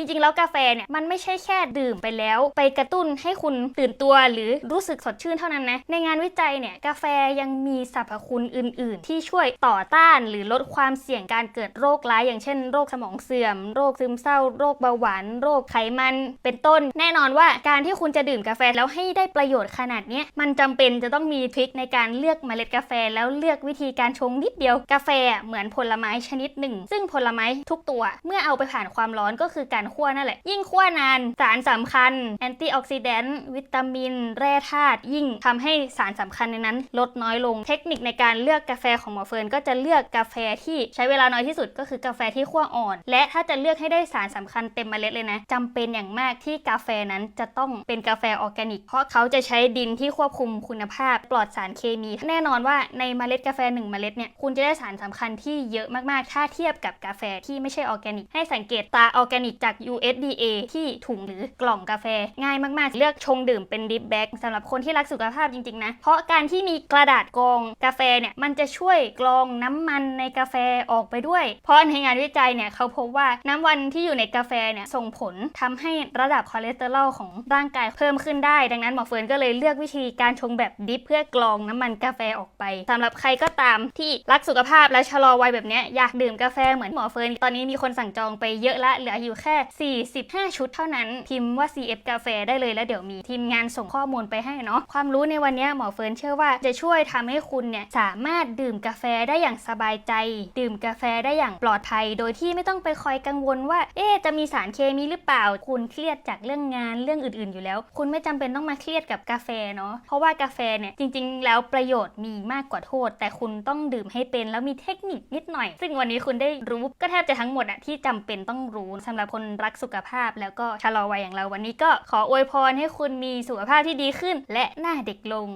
จริงๆ แล้วกาแฟเนี่ยมันไม่ใช่แค่ดื่มไปแล้ว ไปกระตุ้นให้คุณตื่นตัวหรือรู้สึกสดชื่นเท่านั้นนะ ในงานวิจัยเนี่ยกาแฟยังมีสรรพคุณอื่น ๆ ที่ช่วยต่อต้านหรือลดความเสี่ยงการเกิดโรคร้ายอย่างเช่นโรคสมองเสื่อม โรคซึมเศร้า โรคเบาหวาน โรคไขมัน เป็นต้น แน่นอนว่าการที่คุณจะดื่มกาแฟแล้วให้ได้ประโยชน์ขนาดนี้มันจำเป็นจะต้องมีทริคในการเลือกเมล็ดกาแฟ แล้วเลือกวิธีการชงนิดเดียวกาแฟเหมือนผลไม้ชนิดหนึ่ง ซึ่งผลไม้ทุกตัว เมื่อเอาไปผ่านความร้อนก็คือการคั่วนั่นแหละ ยิ่งคั่วนานสารสำคัญแอนตี้ออกซิแดนต์วิตามิน แร่ธาตุยิ่งทำให้สารสำคัญในนั้น ลดน้อยลงเทคนิคในการเลือกกาแฟของหมอเฟิร์นก็จะเลือกกาแฟที่ใช้เวลาน้อยที่สุดก็คือกาแฟที่คั่วอ่อน และถ้าจะเลือกให้ได้สารสำคัญเต็มเมล็ดเลยนะจำเป็นอย่างมากที่กาแฟนั้นจะต้องเป็นกาแฟออร์แกนิก เพราะเขาจะใช้ดินที่ควบคุมคุณภาพ ปลอดสารเคมี แน่นอนว่าในเมล็ดกาแฟหนึ่งเมล็ดเนี่ยคุณจะได้สารสำคัญที่เยอะมากๆ ถ้าเทียบกับกาแฟที่ไม่ใช่ออร์แกนิก ให้สังเกตตาออร์แกนิกจาก USDA ที่ถุงหรือกล่องกาแฟ ง่ายมากๆ เลือกชงดื่มเป็นดิฟแบ็กสำหรับคนที่รักสุขภาพจริง ๆ นะ เพราะการที่มีกระดาษกรองกาแฟเนี่ย มันจะช่วยกรองน้ำมันในกาแฟออกไปด้วย เพราะในงานวิจัยเนี่ยเขาพบว่าน้ำมันที่อยู่ในกาแฟเนี่ยส่งผลทำให้ระดับคอเลสเตอรอลของร่างกายเพิ่มขึ้นได้ ดังนั้นหมอเฟิร์นก็เลยเลือกวิธีการชงแบบดิฟเพื่อกรองน้ำมันกาแฟออกไปสำหรับใครก็ตามที่รักสุขภาพและชะลอวัยแบบเนี้ยอยากดื่มกาแฟเหมือนหมอเฟิร์นตอนนี้มีคนสั่งจองไปเยอะละเหลืออยู่แค่45 ชุดเท่านั้น พิมพ์ว่า CF กาแฟได้เลยแล้วเดี๋ยวมีทีมงานส่งข้อมูลไปให้เนาะความรู้ในวันนี้หมอเฟิร์นเชื่อว่าจะช่วยทำให้คุณเนี่ยสามารถดื่มกาแฟได้อย่างสบายใจ ดื่มกาแฟได้อย่างปลอดภัย โดยที่ไม่ต้องไปคอยกังวลว่า เอ๊จะมีสารเคมีหรือเปล่า คุณเครียดจากเรื่องงานเรื่องอื่น ๆ อยู่แล้ว คุณไม่จำเป็นต้องมาเครียดกับกาแฟเนาะเพราะว่ากาแฟเนี่ยจริง ๆ แล้วประโยชน์มีมากกว่าโทษ แต่คุณต้องดื่มให้เป็นแล้วมีเทคนิคนิดหน่อย ซึ่งวันนี้คุณได้รู้ก็แทบจะทั้งหมดอะที่จำเป็นต้องรู้สำหรับคนรักสุขภาพ แล้วก็ชะลอวัยอย่างเราวันนี้ก็ขออวยพรให้คุณมีสุขภาพที่ดีขึ้น และหน้าเด็กลง